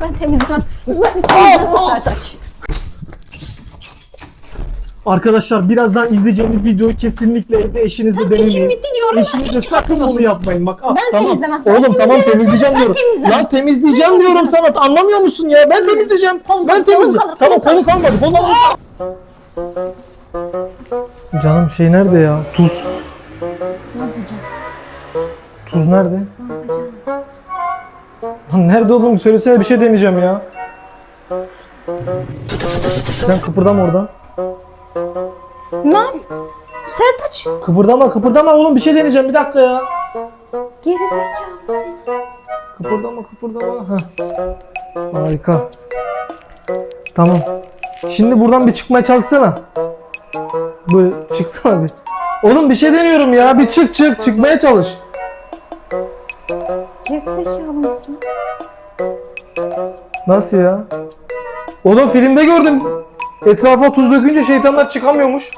Ben temizlemem. Ben temizlemem Sertaç. Arkadaşlar birazdan izleyeceğiniz videoyu kesinlikle evde eşinizle bitti diyorum. Eşinizle sakın bunu yapmayın bak. Ah, Ben tamam. temizlemem. Ben Oğlum tamam temizleyeceğim diyorum. temizlemem. Lan temizleyeceğim diyorum sana. Anlamıyor musun ya? Ben temizleyeceğim. Kolum- ben kolum temizleyeceğim. kalır, Tamam kolum kolu kalmadı. Kolum Canım şey nerede ya? Tuz. Ne yapacağım? Tuz nerede? Ne yapacağım? Lan nerede oğlum? Söylesene bir şey deneyeceğim ya. Sen kıpırdama oradan. Ne yap? Sertaç. Kıpırdama kıpırdama oğlum bir şey deneyeceğim bir dakika ya. Geri zekalı seni. Kıpırdama kıpırdama. Heh. Harika. Tamam. Şimdi buradan bir çıkmaya çalışsana. Böyle çıksana bir. Oğlum bir şey deniyorum ya. Bir çık çık çıkmaya çalış. Geri zekalı mısın? Nasıl ya? Oğlum filmde gördüm. Etrafa tuz dökünce şeytanlar çıkamıyormuş.